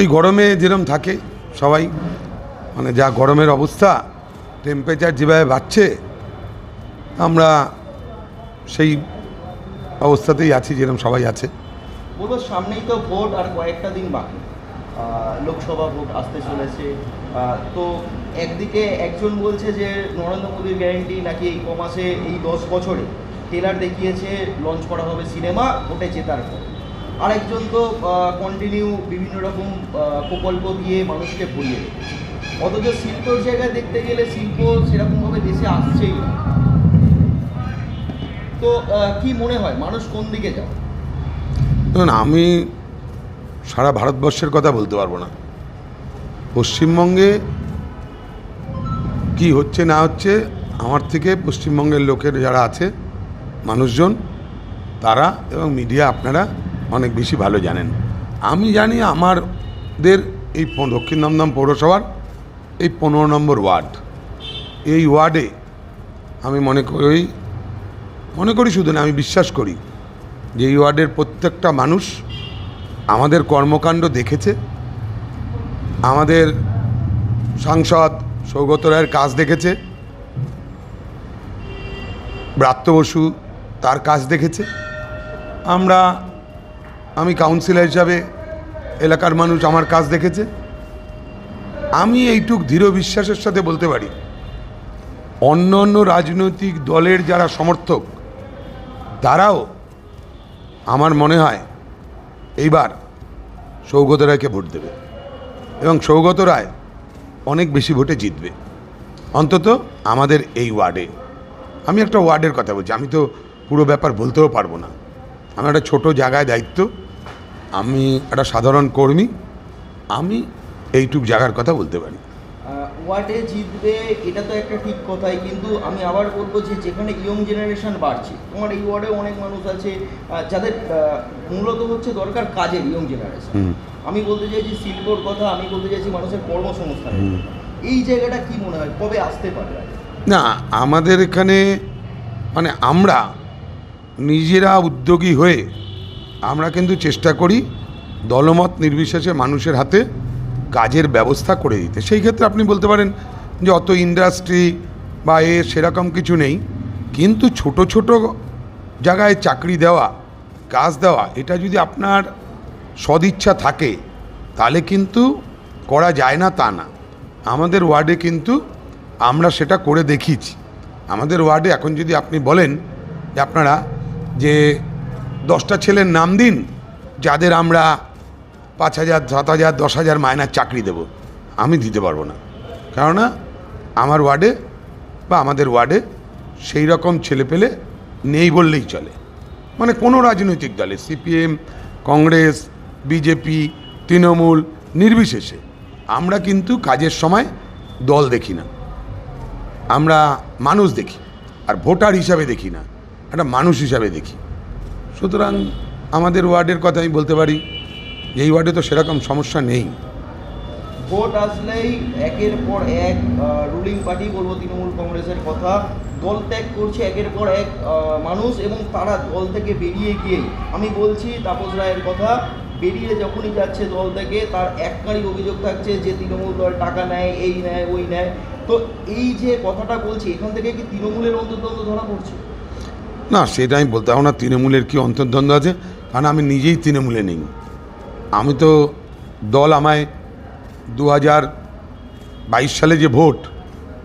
এই গরমে যেরকম থাকে সবাই মানে যা গরমের অবস্থা টেম্পারেচার যেভাবে বাড়ছে, আমরা সেই অবস্থাতেই আছি যেরকম সবাই আছে। বলব সামনেই তো ভোট আর কয়েকটা দিন বাকি। লোকসভা ভোট আসতে চলেছে। তো একদিকে একজন বলছে যে নরেন্দ্র মোদীর গ্যারেন্টি নাকি এই কমাসে এই দশ বছরে ট্রেলার দেখিয়েছে লঞ্চ করা হবে সিনেমা, ভোটে জেতার পর। আরেকজন তো কন্টিনিউ বিভিন্ন রকম প্রকল্প দিয়ে মানুষকে ভরিয়ে অথচ শিল্পর জায়গায় দেখতে গেলে শিল্প সেরকমভাবে দেশে আসছেই না। তো কি মনে হয়, মানুষ কোন দিকে যাবে? দেখুন, আমি সারা ভারতবর্ষের কথা বলতে পারব না। পশ্চিমবঙ্গে কি হচ্ছে, না হচ্ছে, আমার থেকে পশ্চিমবঙ্গের লোকের যারা আছে, মানুষজন, তারা এবং মিডিয়া আপনারা অনেক বেশি ভালো জানেন। আমি জানি আমাদের এই দক্ষিণ দমদম পৌরসভার এই পনেরো নম্বর ওয়ার্ড। এই ওয়ার্ডে আমি মনে করি মনে করি শুধু না, আমি বিশ্বাস করি যে এই ওয়ার্ডের প্রত্যেকটা মানুষ আমাদের কর্মকাণ্ড দেখেছে, আমাদের সাংসদ সৌগত রায়ের কাজ দেখেছে, ব্রাত্য বসু তার কাজ দেখেছে। আমরা আমি কাউন্সিলর হিসাবে এলাকার মানুষ আমার কাজ দেখেছে। আমি এইটুক দৃঢ় বিশ্বাসের সাথে বলতে পারি, অন্য অন্য রাজনৈতিক দলের যারা সমর্থক, তারাও আমার মনে হয় এইবার সৌগত রায়কে ভোট দেবে এবং সৌগত রায় অনেক বেশি ভোটে জিতবে। অন্তত আমাদের এই ওয়ার্ডে। আমি একটা ওয়ার্ডের কথা বলছি, আমি তো পুরো ব্যাপার বলতেও পারব না। আমি একটা ছোটো জায়গায় দায়িত্ব আমি একটা সাধারণ কর্মী আমি এইটুক জায়গার কথা বলতে পারি। ওয়ার্ডে জিতবে এটা তো একটা ঠিক কথাই কিন্তু আমি আবার বলব যে যেখানে ইয়ং জেনারেশন বাড়ছে তোমার এই ওয়ার্ডে অনেক মানুষ আছে যাদের মূলত হচ্ছে দরকার কাজের ইয়ং জেনারেশন আমি বলতে চাইছি শিল্পর কথা আমি বলতে চাইছি মানুষের কর্মসংস্থান। এই জায়গাটা কি মনে হয় কবে আসতে পারে? না আমাদের এখানে মানে আমরা নিজেরা উদ্যোগী হয়ে আমরা কিন্তু চেষ্টা করি দলমত নির্বিশেষে মানুষের হাতে কাজের ব্যবস্থা করে দিতে। সেই ক্ষেত্রে আপনি বলতে পারেন যে অত ইন্ডাস্ট্রি বা এ সেরকম কিছু নেই। কিন্তু ছোট ছোট জায়গায় চাকরি দেওয়া, কাজ দেওয়া, এটা যদি আপনার সদিচ্ছা থাকে, তাহলে কিন্তু করা যায় না তা না। আমাদের ওয়ার্ডে কিন্তু আমরা সেটা করে দেখিয়েছি। আমাদের ওয়ার্ডে এখন যদি আপনি বলেন যে আপনারা যে দশটা ছেলের নাম দিন, যাদের আমরা পাঁচ হাজার, সাত হাজার, দশ হাজার মায়নার চাকরি দেব। আমি দিতে পারব না। কেননা আমার ওয়ার্ডে বা আমাদের ওয়ার্ডে সেই রকম ছেলে পেলে নেই বললেই চলে। মানে কোনো রাজনৈতিক দলে, সিপিএম, কংগ্রেস, বিজেপি, তৃণমূল, নির্বিশেষে আমরা কিন্তু কাজের সময় দল দেখি না। আমরা মানুষ দেখি, আর ভোটার হিসাবে দেখি না, একটা মানুষ হিসাবে দেখি। সুতরাং আমাদের ওয়ার্ডের কথা আমি বলতে পারি, এই ওয়ার্ডে তো সেরকম সমস্যা নেই। ভোট আসলেই একের পর এক রুলিং পার্টি বলব তৃণমূল কংগ্রেসের কথা। দল ত্যাগ করছে একের পর এক মানুষ এবং তারা দল থেকে বেরিয়ে গিয়ে, আমি বলছি তাপস রায়ের কথা, বেরিয়ে যখনই যাচ্ছে দল থেকে, তার এককারই অভিযোগ থাকছে যে তৃণমূল দল টাকা নেয়, এই নেয়, ওই নেয়। তো এই যে কথাটা বলছি, এখান থেকে কি তৃণমূলের অন্তর্দ্বন্দ্ব ধরা পড়ছে? না সেটা আমি বলতে পারব না, তৃণমূলের কি অন্তর্দ্বন্দ্ব আছে? কারণ আমি নিজেই তৃণমূলে নেই। আমি তো দল আমায় দু হাজার বাইশ সালে যে ভোট,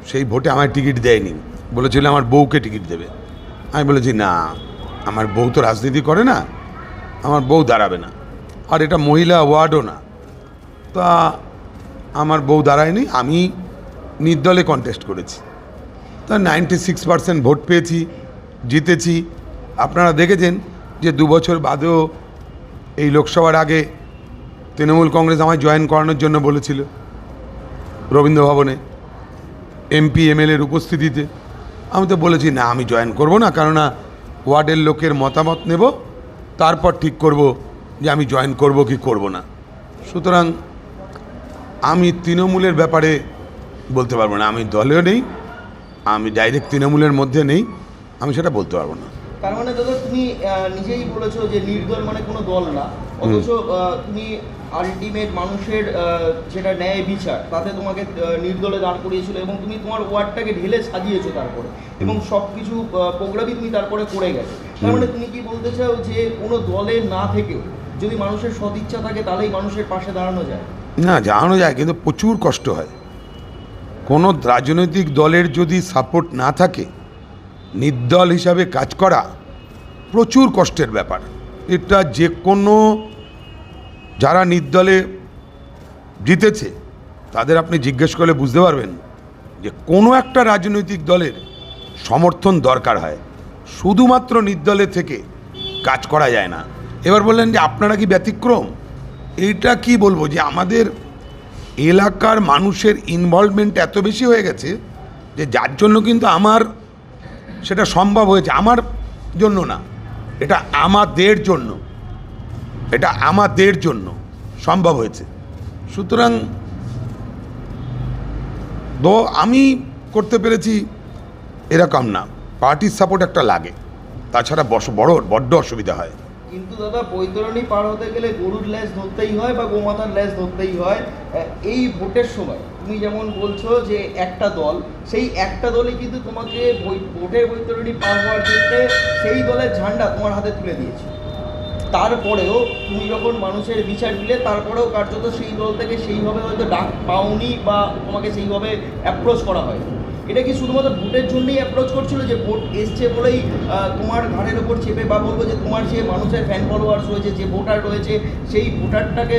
সেই ভোটে আমায় টিকিট দেয়নি। বলেছিল আমার বউকে টিকিট দেবে। আমি বলেছি, না, আমার বউ তো রাজনীতি করে না, আমার বউ দাঁড়াবে না। আর এটা মহিলা ওয়ার্ডও না। তা আমার বউ দাঁড়ায়নি, আমি নির্দলে কন্টেস্ট করেছি। তা নাইনটি সিক্স পার্সেন্ট ভোট পেয়েছি জিতেছি। আপনারা দেখেছেন যে দু বছর বাদেও এই লোকসভার আগে তৃণমূল কংগ্রেস আমায় জয়েন করানোর জন্য বলেছিল রবীন্দ্র ভবনে, এমপি এমএলএর উপস্থিতিতে। আমি তো বলেছি, না, আমি জয়েন করব না, কেননা ওয়ার্ডের লোকের মতামত নেব, তারপর ঠিক করব যে আমি জয়েন করব কি করব না। সুতরাং আমি তৃণমূলের ব্যাপারে বলতে পারব না। আমি দলেও নেই, আমি ডাইরেক্ট তৃণমূলের মধ্যে নেই। আমি সেটা বলতে পারব না। তার মানে দাদা তুমি নিজেই বলেছ যে নির্দল মানে কোনো দল না। অথচ তুমি আলটিমেট মানুষের যেটা ন্যায় বিচার তাতে তোমাকে নির্দলে দাঁড় করিয়েছিল এবং তুমি তোমার ওয়ার্ডটাকে ঢেলে সাজিয়েছো তারপরে। এবং সব কিছু প্রোগ্রামই তুমি তারপরে করে গেছো। তার মানে তুমি কি বলতে চাও যে কোনো দলে না থেকেও যদি মানুষের সদিচ্ছা থাকে তাহলেই মানুষের পাশে দাঁড়ানো যায়? না জানানো যায় কিন্তু প্রচুর কষ্ট হয়। কোনো রাজনৈতিক দলের যদি সাপোর্ট না থাকে নির্দল হিসাবে কাজ করা প্রচুর কষ্টের ব্যাপার। এটা যে কোনো যারা নির্দলে জিতেছে, তাদের আপনি জিজ্ঞেস করলে বুঝতে পারবেন যে কোনো একটা রাজনৈতিক দলের সমর্থন দরকার হয়। শুধুমাত্র নির্দলে থেকে কাজ করা যায় না। এবার বললেন যে আপনারা কি ব্যতিক্রম? এইটা কি বলব যে আমাদের এলাকার মানুষের ইনভলভমেন্ট এত বেশি হয়ে গেছে যে যার জন্য কিন্তু আমার সেটা সম্ভব হয়েছে আমার জন্য না। এটা আমাদের জন্য। এটা আমাদের জন্য সম্ভব হয়েছে। সুতরাং তো আমি করতে পেরেছি এরকম না। পার্টির সাপোর্ট একটা লাগে। তাছাড়া বস, বড়, বড্ড অসুবিধা হয়। কিন্তু দাদা, বৈতরণী পার হতে গেলে গরুর ল্যাস ধরতেই হয় বা গোমাতার ল্যাস ধরতেই হয় এই ভোটের সময়। তুমি যেমন বলছো যে একটা দল, সেই একটা দলই কিন্তু তোমাকে ভোটের বৈতরণী পার হওয়ার ক্ষেত্রে সেই দলের ঝান্ডা তোমার হাতে তুলে দিয়েছে। তারপরেও তুমি যখন মানুষের বিচার দিলে, তারপরেও কার্যত সেই দল থেকে সেইভাবে হয়তো ডাক পাওনি বা তোমাকে সেইভাবে অ্যাপ্রোচ করা হয় এটা কি শুধুমাত্র ভোটের জন্যই অ্যাপ্রোচ করছিল যে ভোট এসছে বলেই তোমার ঘাড়ের ওপর চেপে বা বলব যে তোমার যে মানুষের ফ্যান ফলোয়ার্স রয়েছে, যে ভোটার রয়েছে, সেই ভোটারটাকে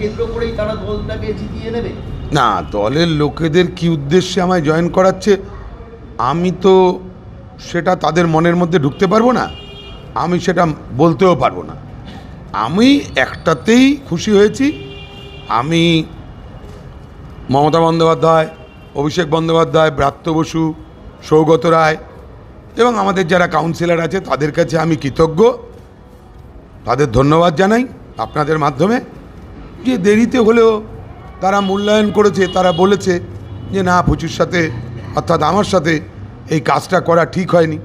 কেন্দ্র করেই তারা দলটাকে জিতিয়ে নেবে? না, দলের লোকেদের কি উদ্দেশ্যে আমায় জয়েন করাচ্ছে? আমি তো সেটা তাদের মনের মধ্যে ঢুকতে পারব না। আমি সেটা বলতেও পারব না। আমি একটাতেই খুশি হয়েছি। আমি মমতা বন্দ্যোপাধ্যায়, অভিষেক বন্দ্যোপাধ্যায়, ব্রাত্য বসু, সৌগত রায় এবং আমাদের যারা কাউন্সিলর আছে তাদের কাছে আমি কৃতজ্ঞ। তাদের ধন্যবাদ জানাই আপনাদের মাধ্যমে। যে দেরিতে হলেও তারা মূল্যায়ন করেছে, তারা বলেছে যে না, প্রচুর সাথে, অর্থাৎ আমার সাথে এই কাজটা করা ঠিক হয়নি।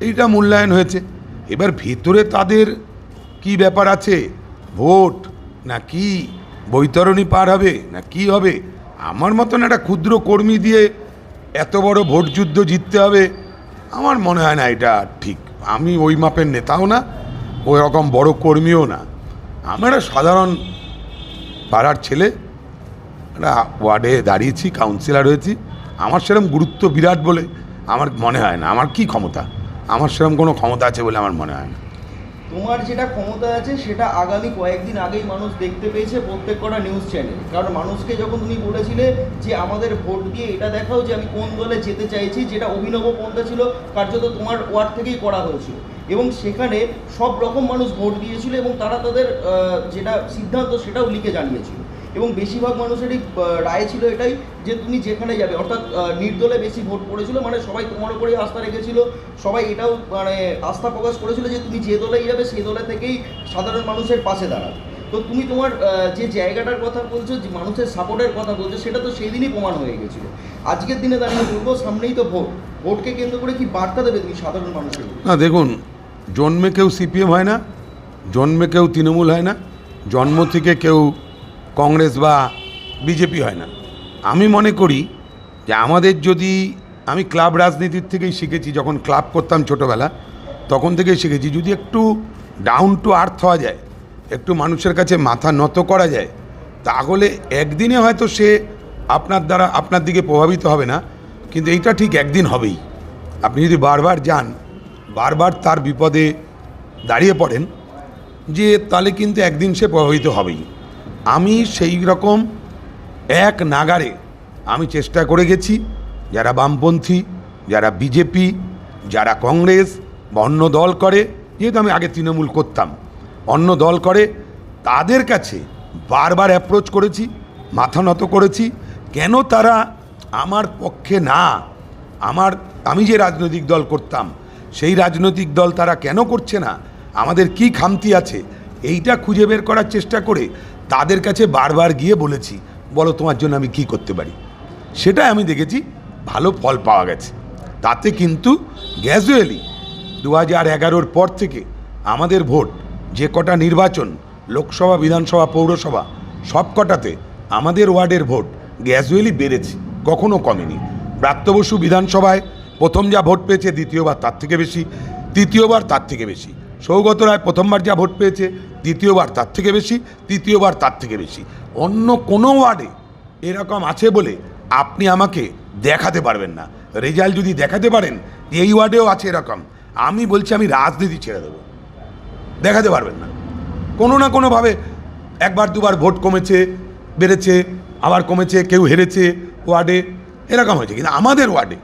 এইটা মূল্যায়ন হয়েছে। এবার ভেতরে তাদের কি ব্যাপার আছে? ভোট না কি? বৈতরণী পার হবে না কি হবে? আমার মতন একটা ক্ষুদ্র কর্মী দিয়ে এত বড় ভোট যুদ্ধ জিততে হবে, আমার মনে হয় না এটা ঠিক। আমি ওই মাপের নেতাও না, ওই রকম বড় কর্মীও না। আমার সাধারণ পাড়ার ছেলে একটা ওয়ার্ডে দাঁড়িয়েছি কাউন্সিলার হয়েছি। আমার সেরকম গুরুত্ব বিরাট বলে আমার মনে হয় না। আমার কি ক্ষমতা? আমার সেরকম কোনো ক্ষমতা আছে বলে আমার মনে হয় না। তোমার যেটা ক্ষমতা আছে, সেটা আগামী কয়েকদিন আগেই মানুষ দেখতে পেয়েছে প্রত্যেক কটা নিউজ চ্যানেল কারণ মানুষকে যখন তুমি বলেছিলে যে আমাদের ভোট দিয়ে এটা দেখাও যে আমি কোন দলে যেতে চাইছি, যেটা অভিনব পন্থা ছিল, কার্যত তোমার ওয়ার্ড থেকেই করা হয়েছিল। এবং সেখানে সব রকম মানুষ ভোট দিয়েছিল এবং তারা তাদের যেটা সিদ্ধান্ত সেটাও লিখে জানিয়েছিল। এবং বেশিরভাগ মানুষেরই রায় ছিল এটাই যে তুমি যেখানে যাবে। অর্থাৎ নির্দলে বেশি ভোট পড়েছিল মানে সবাই তোমার উপরেই আস্থা রেখেছিল, সবাই এটাও মানে আস্থা প্রকাশ করেছিল যে তুমি যে দলেই যাবে সেই দলে থেকেই সাধারণ মানুষের পাশে দাঁড়াবে। তো তুমি তোমার যে জায়গাটার কথা বলছো, যে মানুষের সাপোর্টের কথা বলছো, সেটা তো সেই দিনই প্রমাণ হয়ে গেছিল। আজকের দিনে দাঁড়িয়ে বলব, সামনেই তো ভোট। ভোটকে কেন্দ্র করে কি বার্তা দেবে তুমি সাধারণ মানুষের না, দেখুন, জন্মে কেউ সিপিএম হয় না, জন্মে কেউ তৃণমূল হয় না, জন্ম থেকে কেউ কংগ্রেস বা বিজেপি হয় না। আমি মনে করি যে আমাদের যদি আমি ক্লাব রাজনীতির থেকেই শিখেছি, যখন ক্লাব করতাম ছোটোবেলা, তখন থেকেই শিখেছি, যদি একটু ডাউন টু আর্থ হওয়া যায়, একটু মানুষের কাছে মাথা নত করা যায়, তাহলে একদিনে হয়তো সে আপনার দ্বারা আপনার দিকে প্রভাবিত হবে না, কিন্তু এইটা ঠিক একদিন হবেই। আপনি যদি বারবার যান, বারবার তার বিপদে দাঁড়িয়ে পড়েন, যে তাহলে কিন্তু একদিন সে প্রভাবিত হবেই। আমি সেই রকম এক নাগারে আমি চেষ্টা করে গেছি, যারা বামপন্থী, যারা বিজেপি, যারা কংগ্রেস বা অন্য দল করে, যেহেতু আমি আগে তৃণমূল করতাম, অন্য দল করে, তাদের কাছে বারবার অ্যাপ্রোচ করেছি, মাথা নত করেছি, কেন তারা আমার পক্ষে না? আমার, আমি যে রাজনৈতিক দল করতাম, সেই রাজনৈতিক দল তারা কেন করছে না? আমাদের কি খামতি আছে? এইটা খুঁজে বের করার চেষ্টা করে তাদের কাছে বারবার গিয়ে বলেছি, বলো তোমার জন্য আমি কি করতে পারি? সেটাই আমি দেখেছি, ভালো ফল পাওয়া গেছে। তাতে কিন্তু গ্যাজুয়ালি দু হাজার এগারোর পর থেকে আমাদের ভোট, যে কটা নির্বাচন, লোকসভা, বিধানসভা, পৌরসভা, সব কটাতে আমাদের ওয়ার্ডের ভোট গ্যাজুয়ালি বেড়েছে, কখনো কমেনি। ব্রাত্য বসু বিধানসভায় প্রথম যা ভোট পেয়েছে দ্বিতীয়বার তার থেকে বেশি, তৃতীয়বার তার থেকে বেশি। সৌগত রায় প্রথমবার যা ভোট পেয়েছে দ্বিতীয়বার তার থেকে বেশি, তৃতীয়বার তার থেকে বেশি। অন্য কোনো ওয়ার্ডে এরকম আছে বলে আপনি আমাকে দেখাতে পারবেন না। রেজাল্ট যদি দেখাতে পারেন, এই ওয়ার্ডেও আছে এরকম। আমি বলছি, আমি রাজনীতি ছেড়ে দেবো। দেখাতে পারবেন না। কোনো না কোনোভাবে একবার দুবার ভোট কমেছে, বেড়েছে, আবার কমেছে, কেউ হেরেছে ওয়ার্ডে, এরকম হয়েছে। কিন্তু আমাদের ওয়ার্ডে,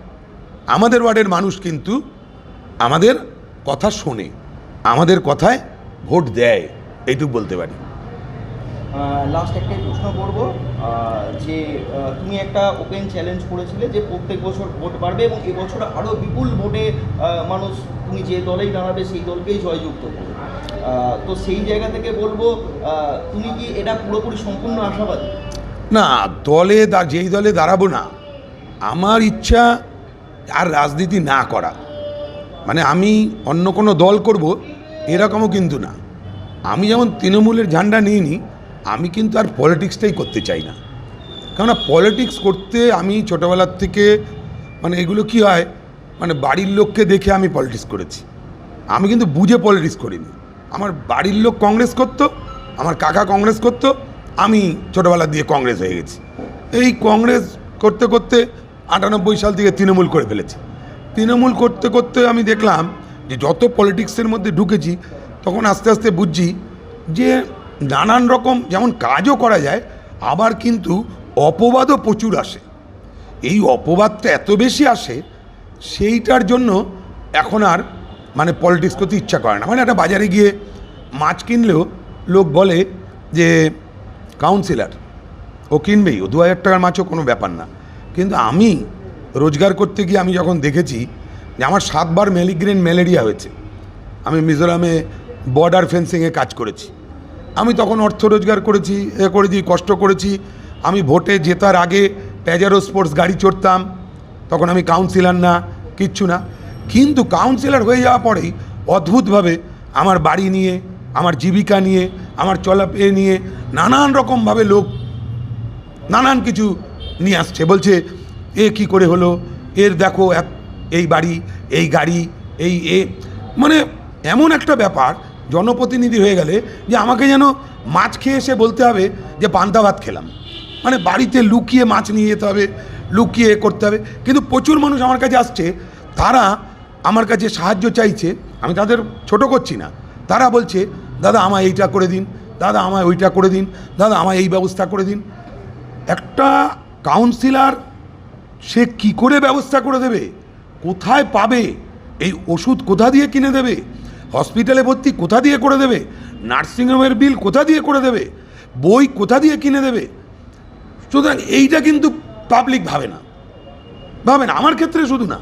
আমাদের ওয়ার্ডের মানুষ কিন্তু আমাদের কথা শোনে, আমাদের কথায় ভোট দেয়। এইটুকু বলতে পারি। লাস্ট একটাই প্রশ্ন করব যে তুমি একটা ওপেন চ্যালেঞ্জ করেছিলে যে প্রত্যেক বছর ভোট বাড়বে এবং এবছর আরও বিপুল ভোটে মানুষ তুমি যে দলেই দাঁড়াবে সেই দলকেই জয়যুক্ত করবে। তো সেই জায়গা থেকে বলব তুমি কি এটা পুরোপুরি সম্পূর্ণ আশাবাদী? না দলে যেই দলে দাঁড়াবো না আমার ইচ্ছা আর রাজনীতি না করা। মানে আমি অন্য কোনো দল করব এরকমও কিন্তু না। আমি যেমন তৃণমূলের ঝান্ডা নিইনি, আমি কিন্তু আর পলিটিক্সটাই করতে চাই না। কেননা পলিটিক্স করতে আমি ছোটোবেলার থেকে মানে এগুলো কি হয় মানে বাড়ির লোককে দেখে আমি পলিটিক্স করেছি। আমি কিন্তু বুঝে পলিটিক্স করিনি। আমার বাড়ির লোক কংগ্রেস করতো, আমার কাকা কংগ্রেস করতো, আমি ছোটোবেলা দিয়ে কংগ্রেস হয়ে গেছি। এই কংগ্রেস করতে করতে আটানব্বই সাল থেকে তৃণমূল করে ফেলেছি। তৃণমূল করতে করতে আমি দেখলাম যে যত পলিটিক্সের মধ্যে ঢুকেছি তখন আস্তে আস্তে বুঝছি যে নানান রকম যেমন কাজও করা যায়, আবার কিন্তু অপবাদও প্রচুর আসে। এই অপবাদটা এত বেশি আসে, সেইটার জন্য এখন আর মানে পলিটিক্স করতে ইচ্ছা করে না। মানে একটা বাজারে গিয়ে মাছ কিনলেও লোক বলে যে, কাউন্সিলর, ও কিনবেই, ও দু হাজার টাকার মাছও কোনো ব্যাপার না। কিন্তু আমি রোজগার করতে গিয়ে আমি যখন দেখেছি যে আমার সাতবার ম্যালিগ্রেন ম্যালেরিয়া হয়েছে, আমি মিজোরামে বর্ডার ফেন্সিংয়ে কাজ করেছি। আমি তখন অর্থ রোজগার করেছি, এ করে করেছি কষ্ট করেছি। আমি ভোটে জেতার আগে প্যাজারো স্পোর্টস গাড়ি চড়তাম, তখন আমি কাউন্সিলার না, কিচ্ছু না। কিন্তু কাউন্সিলর হয়ে যাওয়া পরেই অদ্ভুতভাবে আমার বাড়ি নিয়ে, আমার জীবিকা নিয়ে, আমার চলাপে নিয়ে নানান রকমভাবে লোক, নানান কিছু নিয়ে আসছে। বলছে, এ কি করে হলো? এর দেখো এক, এই বাড়ি, এই গাড়ি, এই এ। মানে এমন একটা ব্যাপার জনপ্রতিনিধি হয়ে গেলে যে আমাকে যেন মাছ খেয়ে এসে বলতে হবে যে পান্তা ভাত খেলাম। মানে বাড়িতে লুকিয়ে মাছ নিয়ে যেতে হবে, লুকিয়ে করতে হবে। কিন্তু প্রচুর মানুষ আমার কাছে আসছে, তারা আমার কাছে সাহায্য চাইছে, আমি তাদের ছোট করছি না। তারা বলছে, দাদা, আমায় এইটা করে দিন, দাদা, আমায় ওইটা করে দিন, দাদা, আমায় এই ব্যবস্থা করে দিন। একটা কাউন্সিলার সে কি করে ব্যবস্থা করে দেবে? কোথায় পাবে? এই ওষুধ কোথা দিয়ে কিনে দেবে? হসপিটালে ভর্তি কোথা দিয়ে করে দেবে? নার্সিংহোমের বিল কোথা দিয়ে করে দেবে? বই কোথা দিয়ে কিনে দেবে? সুতরাং এইটা কিন্তু পাবলিক ভাবে না। ভাবে না, আমার ক্ষেত্রে শুধু না।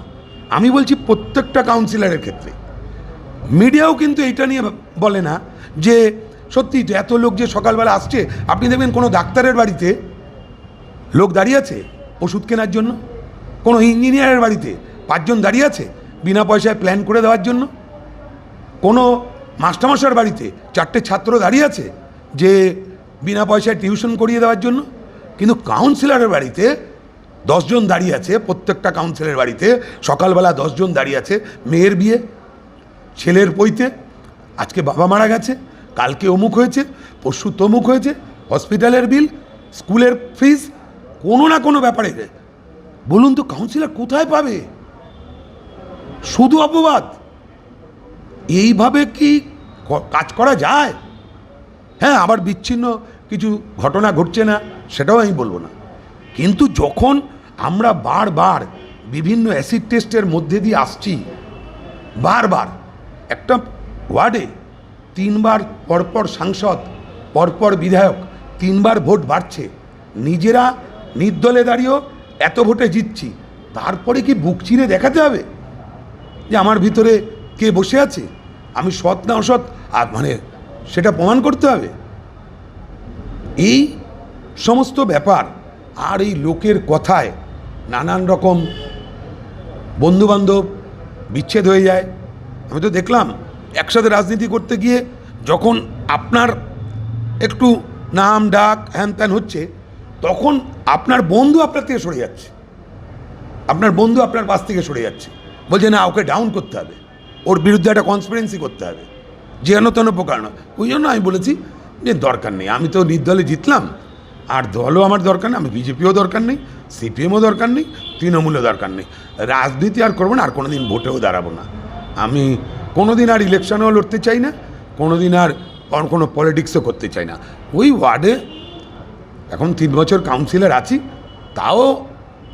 আমি বলছি প্রত্যেকটা কাউন্সিলরের ক্ষেত্রে। মিডিয়াও কিন্তু এইটা নিয়ে বলে না যে, সত্যি এত লোক যে সকালবেলা আসছে, আপনি দেখবেন কোনো ডাক্তারের বাড়িতে লোক দাঁড়িয়ে আছে ওষুধ কেনার জন্য? কোনো ইঞ্জিনিয়ারের বাড়িতে পাঁচজন দাঁড়িয়ে আছে বিনা পয়সায় প্ল্যান করে দেওয়ার জন্য? কোনো মাস্টারমশার বাড়িতে চারটে ছাত্র দাঁড়িয়ে আছে যে বিনা পয়সায় টিউশন করিয়ে দেওয়ার জন্য? কিন্তু কাউন্সিলরের বাড়িতে দশজন দাঁড়িয়ে আছে, প্রত্যেকটা কাউন্সিলের বাড়িতে সকালবেলা দশজন দাঁড়িয়ে আছে, মেয়ের বিয়ে, ছেলের পইতে আজকে বাবা মারা গেছে, কালকে অমুক হয়েছে, পরশু তমুক হয়েছে, হসপিটালের বিল, স্কুলের ফিস, কোনো না কোনো ব্যাপারে। বলুন তো কাউন্সিলর কোথায় পাবে? শুধু অপবাদ। এইভাবে কি কাজ করা যায়? হ্যাঁ আবার বিচ্ছিন্ন কিছু ঘটনা ঘটছে না, সেটাও আমি বলব না। কিন্তু যখন আমরা বারবার বিভিন্ন অ্যাসিড টেস্টের মধ্যে দিয়ে আসছি, বারবার, একটা ওয়ার্ডে তিনবার পরপর সাংসদ, পরপর বিধায়ক, তিনবার ভোট বাড়ছে। নিজেরা নির্দলে দাঁড়িয়েও এত ভোটে জিতছি। তারপরে কি বুক চিরে দেখাতে হবে? যে আমার ভিতরে কে বসে আছে? আমি সৎ না অসৎ? আর মানে সেটা প্রমাণ করতে হবে। এই সমস্ত ব্যাপার আর এই লোকের কথায় নানান রকম বন্ধুবান্ধব বিচ্ছেদ হয়ে যায়। আমি তো দেখলাম, একসাথে রাজনীতি করতে গিয়ে যখন আপনার একটু নাম ডাক হ্যান ত্যান হচ্ছে, তখন আপনার বন্ধু আপনার থেকে সরে যাচ্ছে। আপনার বন্ধু আপনার পাশ থেকে সরে যাচ্ছে। বলছে, না, ওকে ডাউন করতে হবে। ওর বিরুদ্ধে একটা কনসপিরেন্সি করতে হবে। যেন তেন প্রকার নয় ওই জন্য আমি বলেছি যে দরকার নেই। আমি তো নির্দলে জিতলাম। আর দলও আমার দরকার নেই, আমি বিজেপিও দরকার নেই, সিপিএমও দরকার নেই, তৃণমূলও দরকার নেই। রাজনীতি আর করব না, আর কোনো দিন ভোটেও দাঁড়াবো না। আমি কোনো দিন আর ইলেকশনেও লড়তে চাই না কোনো দিন আর আর কোনো পলিটিক্সও করতে চাই না। ওই ওয়ার্ডে এখন তিন বছর কাউন্সিলর আছি, তাও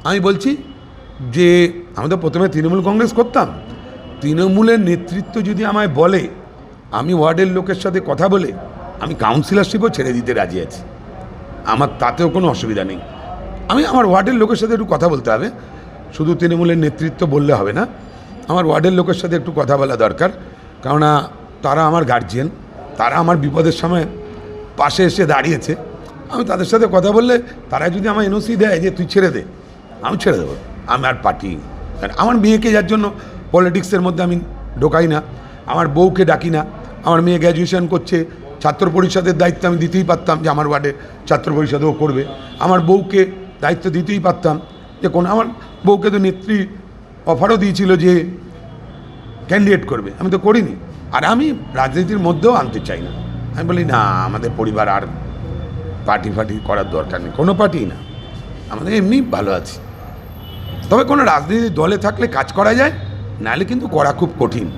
আমি বলছি যে আমি তো প্রথমে তৃণমূল কংগ্রেস করতাম। তৃণমূলের নেতৃত্ব যদি আমায় বলে, আমি ওয়ার্ডের লোকের সাথে কথা বলে, আমি কাউন্সিলরশিপও ছেড়ে দিতে রাজি আছি। আমার তাতেও কোনো অসুবিধা নেই। আমি আমার ওয়ার্ডের লোকের সাথে একটু কথা বলতে হবে। শুধু তৃণমূলের নেতৃত্ব বললে হবে না, আমার ওয়ার্ডের লোকের সাথে একটু কথা বলা দরকার। কেননা তারা আমার গার্জিয়ান তারা আমার বিপদের সময় পাশে এসে দাঁড়িয়েছে। আমি তাদের সাথে কথা বললে তারা যদি আমার এনওসি দেয় যে, তুই ছেড়ে দে, আমি ছেড়ে দেবো। আমি আর পার্টি আমার মেয়েকে যার জন্য পলিটিক্সের মধ্যে আমি ঢোকাই না। আমার বউকে ডাকি না। আমার মেয়ে গ্র্যাজুয়েশান করছে। ছাত্র পরিষদের দায়িত্ব আমি দিতেই পারতাম যে আমার ওয়ার্ডে ছাত্র পরিষদেও করবে। আমার বউকে দায়িত্ব দিতেই পারতাম যে কোন আমার বউকে তো নেত্রী অফারও দিয়েছিল যে ক্যান্ডিডেট করবে। আমি তো করিনি। আর আমি রাজনীতির মধ্যেও আনতে চাই না। আমি বলি, না, আমাদের পরিবার আর পার্টি ফার্টি করার দরকার নেই। কোনো পার্টি না। আমাদের এমনি ভালো আছি। তবে কোনো রাজনীতি দলে থাকলে কাজ করা যায়? নাহলে কিন্তু করা খুব কঠিন।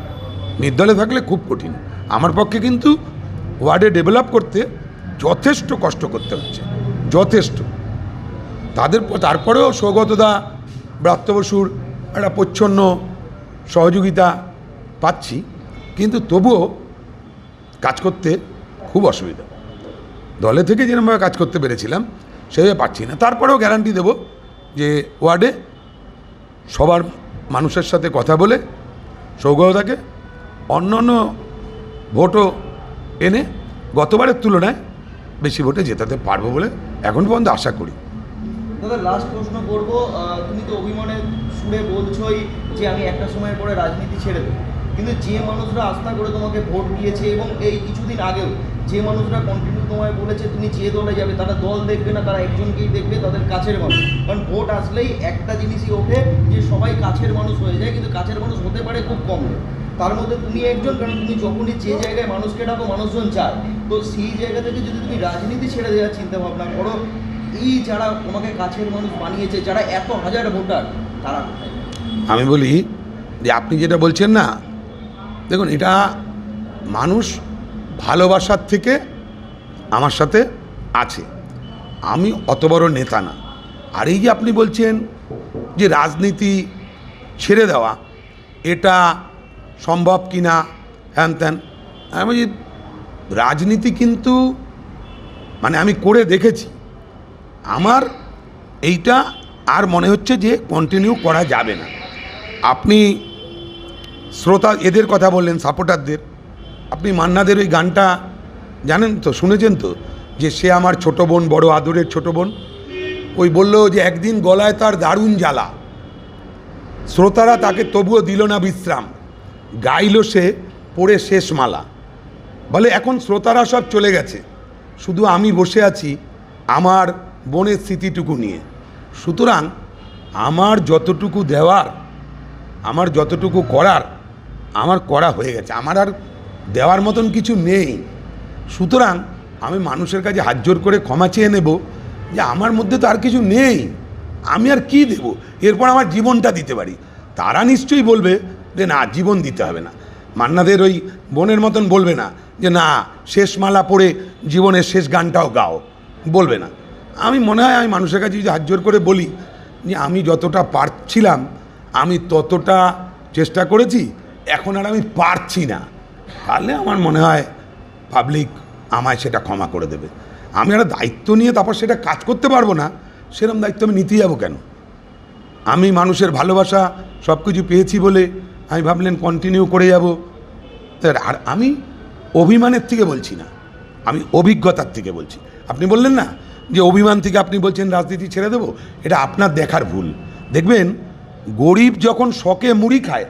নির্দলে থাকলে খুব কঠিন। আমার পক্ষে কিন্তু ওয়ার্ডে ডেভেলপ করতে যথেষ্ট কষ্ট করতে হচ্ছে। যথেষ্ট। তাদের তারপরেও সৌগতদা ব্রাত্য বসুর একটা প্রচ্ছন্ন সহযোগিতা পাচ্ছি। কিন্তু তবুও কাজ করতে খুব অসুবিধা। দলে থেকে যেরকমভাবে কাজ করতে পেরেছিলাম, সেভাবে পারছি না। তারপরেও গ্যারান্টি দেব যে ওয়ার্ডে সবার মানুষের সাথে কথা বলে সৌগতদাকে অন্য অন্য ভোটও এনে গতবারের তুলনায় বেশি ভোটে জেতাতে পারব বলে এখন পর্যন্ত আশা করি। দাদা লাস্ট প্রশ্ন করব তুমি তো অভিমানের সুরে বলছোই যে আমি একটা সময়ের পরে রাজনীতি ছেড়ে দেবো। কিন্তু যে মানুষরা আস্থা করে তোমাকে ভোট দিয়েছে এবং এই কিছুদিন আগেও যে মানুষরা কন্টিনিউ তোমায় বলেছে, তুমি যে দলে যাবে। তারা দল দেখবে না, তারা একজনকেই দেখবে তাদের কাছের মানুষ। কারণ ভোট আসলেই একটা জিনিসই ওঠে যে সবাই কাছের মানুষ হয়ে যায়, কিন্তু কাছের মানুষ হতে পারে খুব কম তার মধ্যে তুমি একজন, কারণ তুমি যখনই যে জায়গায় মানুষকে ডাকো, মানুষজন চায়। তো সেই জায়গা থেকে যদি তুমি রাজনীতি ছেড়ে দেওয়ার চিন্তা ভাবনা করো, এই যারা তোমাকে কাছের মানুষ বানিয়েছে, যারা এত হাজার ভোটার, তারা আমি বলি যে আপনি যেটা বলছেন না, দেখুন, এটা মানুষ ভালোবাসার থেকে আমার সাথে আছে। আমি অত বড় নেতা না। আর এই যে আপনি বলছেন যে রাজনীতি ছেড়ে দেওয়া, এটা সম্ভব কি না হ্যান ত্যান। আমি বলছি, রাজনীতি কিন্তু মানে আমি করে দেখেছি। আমার এইটা আর মনে হচ্ছে যে কন্টিনিউ করা যাবে না। আপনি শ্রোতা এদের কথা বললেন সাপোর্টারদের আপনি মান্নাদের ওই গানটা জানেন তো, শুনেছেন তো? যে সে আমার ছোট বোন, বড় আদরের ছোট বোন। ওই বলল যে একদিন গলায় তার দারুণ জ্বালা। শ্রোতারা তাকে তবুও দিল না বিশ্রাম। গাইল সে, পড়ে শেষ মালা। বলে, এখন শ্রোতারা সব চলে গেছে। শুধু আমি বসে আছি আমার বোনের স্মৃতিটুকু নিয়ে। সুতরাং আমার যতটুকু দেওয়ার, আমার যতটুকু করার, আমার করা হয়ে গেছে। আমার আর দেওয়ার মতন কিছু নেই। সুতরাং আমি মানুষের কাছে হাত জোর করে ক্ষমা চেয়ে নেব যে আমার মধ্যে তো আর কিছু নেই। আমি আর কি দেব? এরপর আমার জীবনটা দিতে পারি। তারা নিশ্চয়ই বলবে যে না, জীবন দিতে হবে না। মান্নাদের ওই বোনের মতন বলবে না যে না, শেষ মালা পড়ে জীবনের শেষ গানটাও গাও। বলবে না। আমি মনে হয় আমি মানুষের কাছে যদি হাত জোর করে বলি যে আমি যতটা পারছিলাম, আমি ততটা চেষ্টা করেছি, এখন আর আমি পারছি না। তাহলে আমার মনে হয় পাবলিক আমায় সেটা ক্ষমা করে দেবে। আমি একটা দায়িত্ব নিয়ে তারপর সেটা কাজ করতে পারব না সেরকম দায়িত্ব আমি নিতে যাব কেন? আমি মানুষের ভালোবাসা সব কিছু পেয়েছি বলে আমি ভাবলেন কন্টিনিউ করে যাব। আর আমি অভিমানের থেকে বলছি না, আমি অভিজ্ঞতার থেকে বলছি। আপনি বললেন না যে অভিমান থেকে আপনি বলছেন রাজনীতি ছেড়ে দেবো, এটা আপনার দেখার ভুল। দেখবেন গরিব যখন শখে মুড়ি খায়,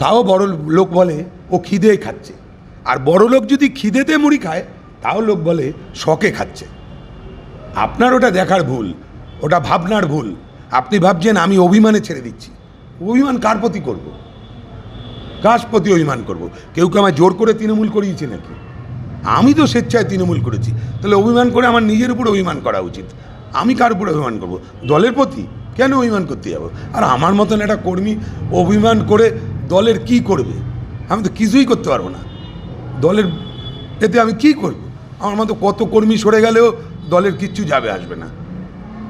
তাও বড় লোক বলে, ও খিদে খাচ্ছে। আর বড় লোক যদি খিদেতে মুড়ি খায়, তাও লোক বলে শখে খাচ্ছে। আপনার ওটা দেখার ভুল, ওটা ভাবনার ভুল। আপনি ভাবছেন, আমি অভিমানে ছেড়ে দিচ্ছি। অভিমান কার প্রতি করব? কার প্রতি অভিমান করব? কেউ কি আমায় জোর করে তৃণমূল করিয়েছে নাকি? আমি তো স্বেচ্ছায় তৃণমূল করেছি। তাহলে অভিমান করে আমার নিজের উপর অভিমান করা উচিত। আমি কার উপরে অভিমান করব? দলের প্রতি? কেন অভিমান করতে যাব? আর আমার মতন একটা কর্মী অভিমান করে দলের কি করবে? আমি তো কিছুই করতে পারব না। দলের এতে আমি কি করব? আমার মতো কত কর্মী সরে গেলেও দলের কিচ্ছু যাবে, আসবে না।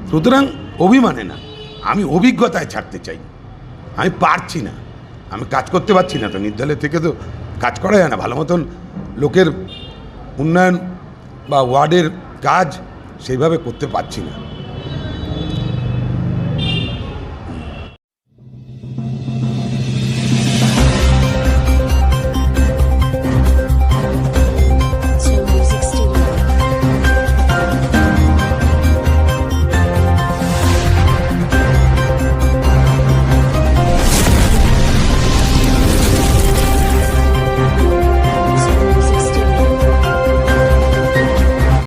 সুতরাং অভিমানে না, আমি অভিজ্ঞতায় ছাড়তে চাই। আমি পারছি না। আমি কাজ করতে পারছি না তো, নির্দলের থেকে তো কাজ করা যায় না। ভালো মতন লোকের উন্নয়ন বা ওয়ার্ডের কাজ সেইভাবে করতে পারছি না।